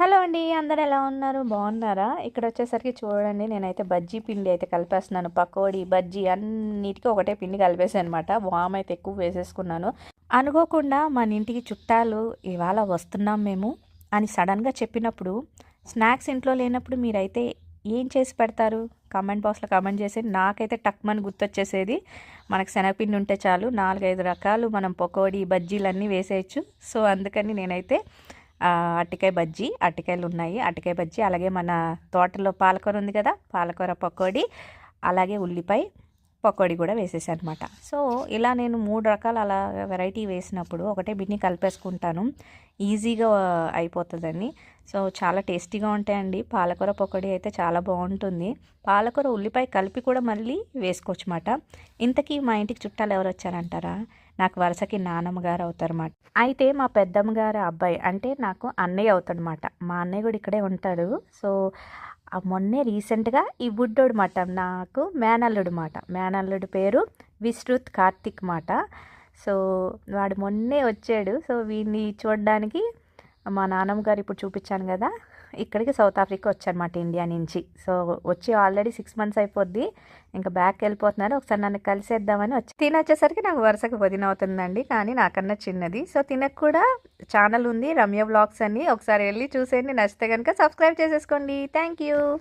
Hello అండి అందరు ఎలా ఉన్నారు? బాగున్నారా? ఇక్కడ వచ్చేసరికి చూడండి నేనైతే బజ్జీ పిండి అయితే కలిపేస్తున్నాను. పకోడీ బజ్జీ అన్నిటికీ ఒకటే పిండి కలిపేసాను అనమాట వామ్ అయితే ఎక్కువ వేసేసుకున్నాను. అనుకోకుండా మన ఇంటికి చుట్టాలు ఇవాళ వస్తున్నాం మేము అని సడన్గా చెప్పినప్పుడు స్నాక్స్ ఇంట్లో లేనప్పుడు మీరైతే ఏం చేసి పెడతారు? కామెంట్ బాక్స్లో కామెంట్ చేసి నాకైతే టక్మని గుర్తొచ్చేసేది మనకు శనగపిండి ఉంటే చాలు నాలుగైదు రకాలు మనం పకోడీ బజ్జీలు అన్నీ వేసేయచ్చు. సో అందుకని నేనైతే అరటికాయ బజ్జీ అరటికాయలు ఉన్నాయి. అరటికాయ బజ్జీ అలాగే మన తోటలో పాలకూర ఉంది కదా పాలకూర పకోడీ అలాగే ఉల్లిపాయ పకోడీ కూడా వేసేసాను అనమాట సో ఇలా నేను మూడు రకాల అలా వెరైటీ వేసినప్పుడు ఒకటే బిన్ని కలిపేసుకుంటాను. ఈజీగా అయిపోతుందని. సో చాలా టేస్టీగా ఉంటాయండి. పాలకూర పకోడీ అయితే చాలా బాగుంటుంది. పాలకూర ఉల్లిపాయ కలిపి కూడా మళ్ళీ వేసుకోవచ్చు ఇంతకీ మా ఇంటికి చుట్టాలు ఎవరు వచ్చారంటారా? నాకు వరుసకి నానమ్మ గారు అవుతారన్నమాట అయితే మా పెద్దమ్మ గారు అబ్బాయి అంటే నాకు అన్నయ్య అవుతాడనమాట మా అన్నయ్య కూడా ఇక్కడే ఉంటాడు. సో మొన్నే రీసెంట్గా ఈ బుడ్డోడు మాట నాకు మేనల్లుడు మాట మేనల్లుడు పేరు విశ్రుత్ కార్తిక్ మాట సో వాడు మొన్నే వచ్చాడు. సో వీడిని చూడడానికి మా నాన్నమ్మ గారు ఇప్పుడు చూపించాను కదా ఇక్కడికి సౌత్ ఆఫ్రికా వచ్చానమాట ఇండియా నుంచి. సో వచ్చి ఆల్రెడీ సిక్స్ మంత్స్ అయిపోద్ది ఇంకా బ్యాక్ వెళ్ళిపోతున్నారు. ఒకసారి నన్ను కలిసేద్దామని వచ్చి తిన వచ్చేసరికి నాకు వరుసకు వదిన అవుతుందండి కానీ నాకన్నా చిన్నది. సో తినకు కూడా ఛానల్ ఉంది రమ్య బ్లాగ్స్ అని ఒకసారి వెళ్ళి చూసేయండి నచ్చితే కనుక సబ్స్క్రైబ్ చేసేసుకోండి. Thank you